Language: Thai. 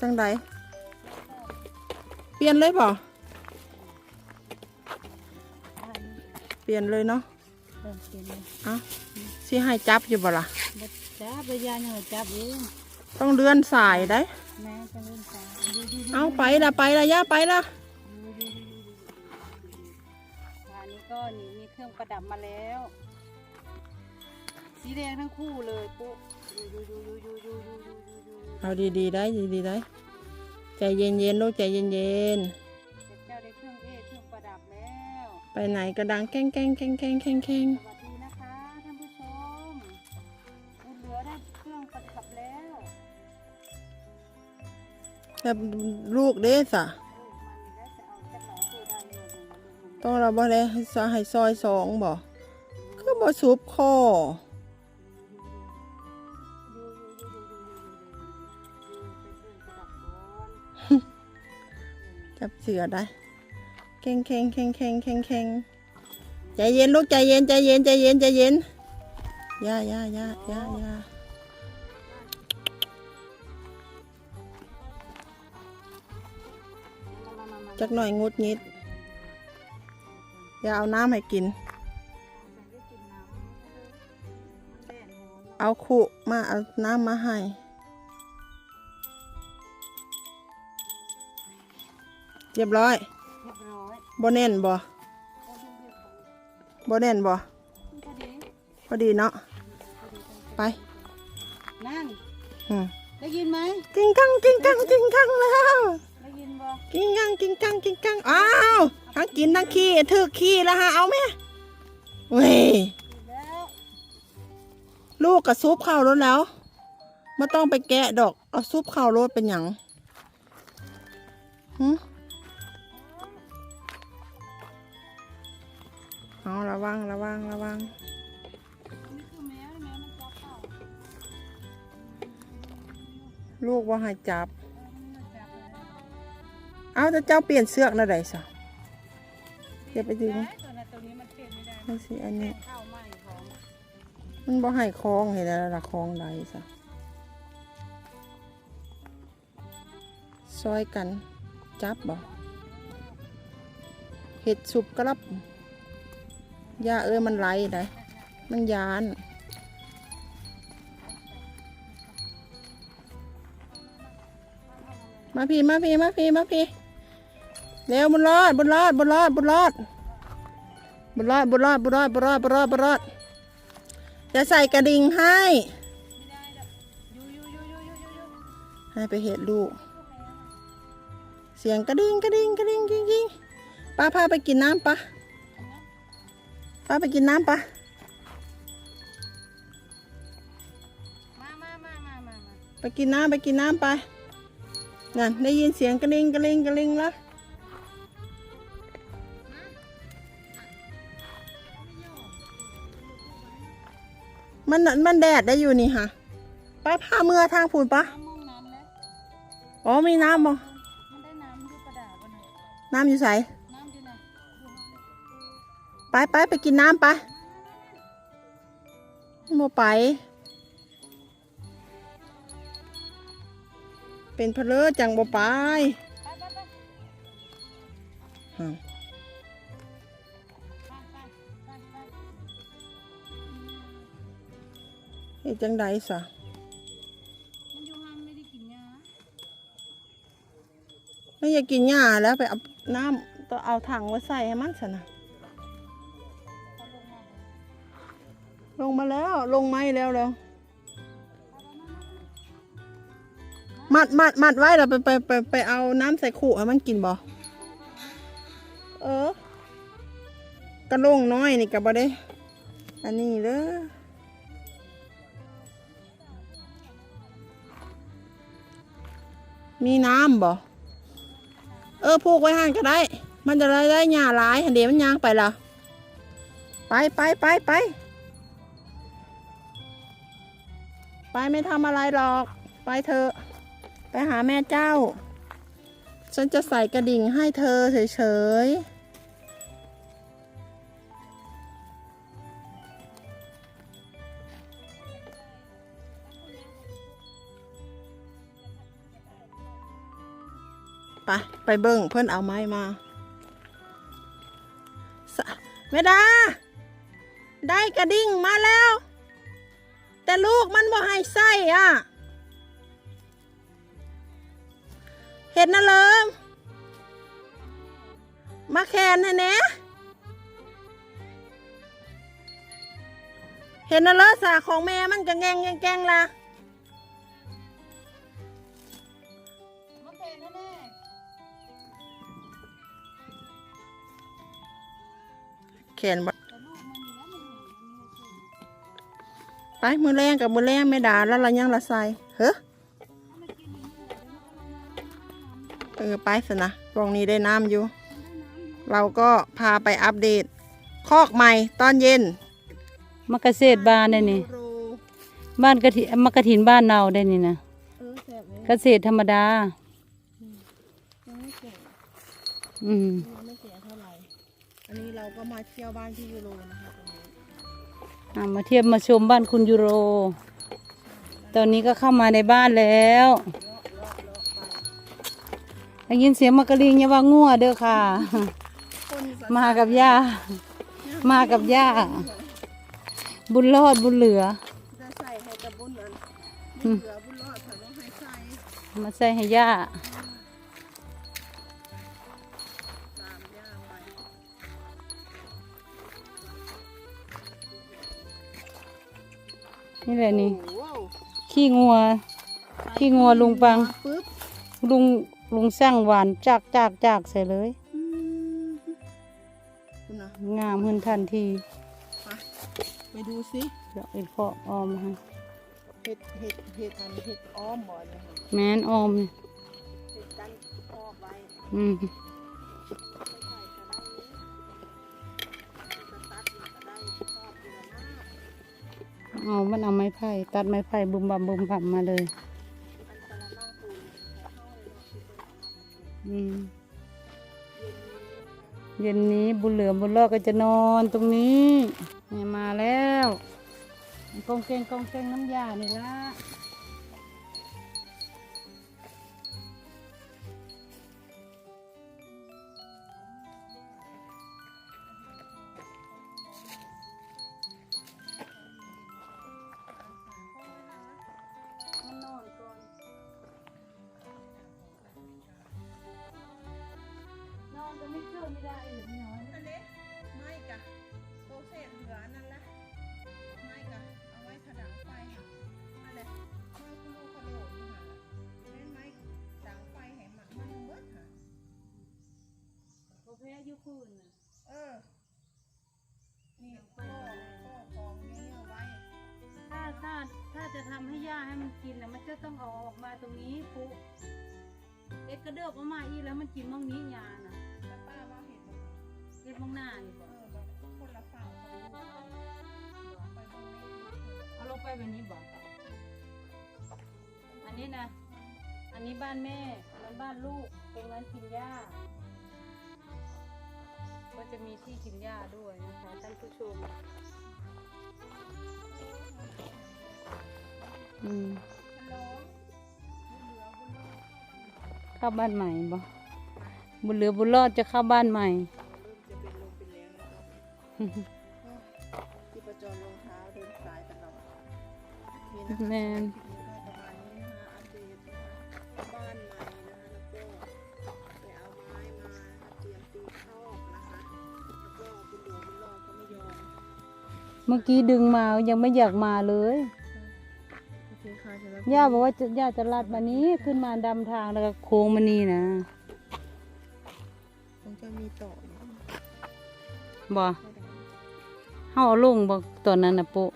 จังใดเปลี่ยนเลยบ่อันนี้เปลี่ยนเลยเนาะเออเปลี่ยนเลยเอ้าสิให้จับอยู่บ่ล่ะบ่จับระยะยังไงจับเองต้องเลื่อนสายได้แม่จะเล่นตาดูดูดูเอาไปละไปละย่าไปละดูดูดูดูอันนี้ก็นี่มีเครื่องประดับมาแล้ว สีแดงทั้งคู่เลยปุ๊ เอาดีๆได้ดีๆได้ใจเย็นๆลูกใจเย็นๆเจ้าได้เครื่องเอเครื่องประดับแล้ว ไปไหนกระดังแข้งแข้งแข้งแข้งแข้งแข้งสวัสดีนะคะท่านผู้ชมบุญเหลือได้เครื่องประดับแล้วแบบลูกเด้สะต้องเราบ่เลสให้ซอยสองบ่คือบ่สูบคอ จับเสือได้แข้งแข้งแข้งแข้งแข้งแข้งใจเย็นลูกใจเย็นใจเย็นใจเย็นใจเย็นย่าย่าย่าย่าย่าจักหน่อยงดงิดอย่าเอาน้ำให้กิน เอาขุมาเอาน้ำมาให้ เรียบร้อยเรียบร้อยบ่แน่นบ่บ่แน่นบ่พอดีพอดีเนาะไปนั่งอืมได้ยินไหมกิ้งกังกิ้งกังกิ้งกังแล้วได้ยินบ่กิ้งกังกิ้งกังกิ้งกังอ้าวทั้งกินทั้งขี้ถือขี้แล้วฮะเอาไหมเว้ยแล้วลูกกับซุปข้าวรถแล้วไม่ต้องไปแกะดอกเอาซุปข้าวรถเป็นหยังหึเระวังระวังระวังลูกว่าให้จับ เอาแต่เจ้าเปลี่ยนเสือกนะไดสะเดี๋ยวไปดึงได้ตัวนั้นตัวนี้มันเปลี่ยนไม่ได้นี่สิอันนี้ มันบ่ให้คล้องเห็นแล้วละคล้องใดสะซอยกันจับบ่เห็ดสุบกระลับ ยาเอ้ยมันไหลได้มันยาน มาพี่มาพี่มาพี่มาพี่เร็วบุญรอดบุญรอดบุญรอดบุญรอดบุญรอดบุญรอดบุญรอดบุญรอดบุญรอดบุญรอดจะใส่กระดิ่งให้ให้ไปเห็ดลูก เสียงกระดิ่งกระดิ่งกระดิ่งจริงๆป้าพาไปกินน้ำปะ ป้าไปกินน้ำปะมามามามามามาไปกินน้ำไปกินน้ำไปนั่นได้ยินเสียงกระดิ่งกระดิ่งกระดิ่งแล้วมันมันแดดได้อยู่นี่ค่ะป้าพาเมื่อทางพูนปะน้ำมองน้ำแล้วอ๋อมีน้ำบ่มันได้น้ำอยู่กระดาษวันนั้นน้ำอยู่ใส ไปไปไปกินน้ำไปโมไป เป็นเพลอจังบ่ไปไปไปไอ้าวไปไปไปไปเฮ็ดจังใดสะมันอยู่ห้างไม่ได้กินยาไม่อยากกินหญ้าแล้วไปเอาน้ำต้องเอาถังมาใส่ให้มันสนะ ลงมาเลยลงมาแล้วลงไม้แล้วแล้ว มัดมัดมัดไว้แล้วไปไปไปไปเอาน้ำใส่ขู่ให้มันกินบ่เออกระโลงน้อยนี่กับบ่ได้ อันนี้เด้อมีน้ำบ่เออผูกไว้ห่างก็ได้ มันจะได้ได้หญ้าหลายเดี๋ยวมันยางไปละไปไปไปไป ไปไม่ทำอะไรหรอก ไปเถอะ ไปหาแม่เจ้า ฉันจะใส่กระดิ่งให้เธอเฉยๆไปไปเบิ่งเพิ่อนเอาไม้มาแม่ดา ได้กระดิ่งมาแล้ว แต่ลูกมันบ่ให้ใส่อะ เห็นนะเลิมมาแคนให้แหน่เห็นนะเลิศสาของแม่มันกะแงงแงงแกงละมาเพลแน่แขนบ่ ไปมือแรงกับมือแรงไม่ด่าแล้วเรายังละใส่เฮ้อถ้ามันกินอย่างนี้เดี๋ยวมันก็ลงน้ำน้ำเออไปสินะตรงนี้ได้น้ำอยู่มันได้น้ำอยู่ เราก็พาไปอัปเดต คอกใหม่ตอนเย็นมะกะเศษบ้านได้นี่โรบ้านกะทิมะกะถินบ้านเราได้นี่นะเออแสบเลยเกษตรธรรมดายังไม่แก่อืมยังไม่แก่เท่าไหร่ อันนี้เราก็มาเที่ยวบ้านที่ยูโรนะคะตรงนี้อะ มาเทียบมาชมบ้านคุณยูโร ตอนนี้ก็เข้ามาในบ้านแล้วได้ยินเสียงมะกะลิงอย่าว่างัวเด้อค่ะคนสมากับย่า มากับย่า บุญรอดบุญเหลือ จะใส่ให้กับบุญนั้นอืมเหลือบุญรอดค่ะต้องให้ใส่มาใส่ให้ย่า นี่แหละนี่โอ้โหขี้งัว ขี้งัวลุงปัง ปึ๊บลุงลุงสร้างหวานจากจากจากใส่เลย อืมคุณนะงามขึ้นทันทีไปไปดูสิเดี๋ยวไอ้พอออมมาให้เห็ดเห็ดเห็ดอันเห็ดอ้อมบ่เนี่ยค่ะแม่นออมนี่เห็ดกันออกไว้ อืม เอามันเอาไม้ไผ่ตัดไม้ไผ่บุมบัมบุมบัมมาเลยอันกระมังปูนของเขาเลยเนาะคือเป็นเอามเย็นนี้บุญเหลือบุญรอดก็จะนอนตรงนี้นี่มาแล้วกองเกงกองเกงน้ำยานี่ละ ไม่เชื่อไม่ได้เลยพี่น้อยอันนี้ไม่กะโตเศษเหลืออันนั่นละไม่กะเอาไว้ถดังไฟค่ะอันนี้ไม่คุณดูกระโดดนี่ค่ะเล่นไม้ดังไฟให้หมักมันเบิดค่ะโอเคอายุคืนน่ะเออ นี่พ่อพ่อของนี้เอาไว้ ถ้าถ้าถ้าจะทำให้ย่าให้มันกินนะมันจะต้องเอาออกมาตรงนี้ปุ๊เอ็กกระเดือกออกมาอีกแล้วมันกินมั่งนี้ยาน่ะ เอ็ดมั่งหน้านี่เอบ่อแบบคนละฝั่งของลูกไปตรงนี้เอาลงไปแบบนี้บ่อันนี้นะ อันนี้บ้านแม่อันนั้นบ้านลูกตรงนั้นกินหญ้า ก็จะมีที่กินหญ้าด้วยนะคะท่านผู้ชม อืมฮัลโหลบุญเหลือบุญรอดเข้าบ้านใหม่บ่บุญเหลือบุญรอดจะเข้าบ้านใหม่ ที่ประจรรองเท้าเดินสายตลอดนี่นะคะแมน คลิปนี้ก็ประมาณนี้นะคะอัปเดตนะคะบ้านใหม่นะคะแล้วก็ไปเอาไม้มานะคะเตรียมตีครอบนะคะ แล้วก็บุญเหลือบุญรอดก็ไม่ยอม เมื่อกี้ดึงมายังไม่อยากมาเลย โอเคค่ะสำหรับย่าบอกว่าจะย่าจะลัดมานี้ขึ้นมาดำทางแล้วก็โค้งมานี่นะคงจะมีต่อนะบ่ เฮาเอาลงบ่ตอนนั้นน่ะปุ๊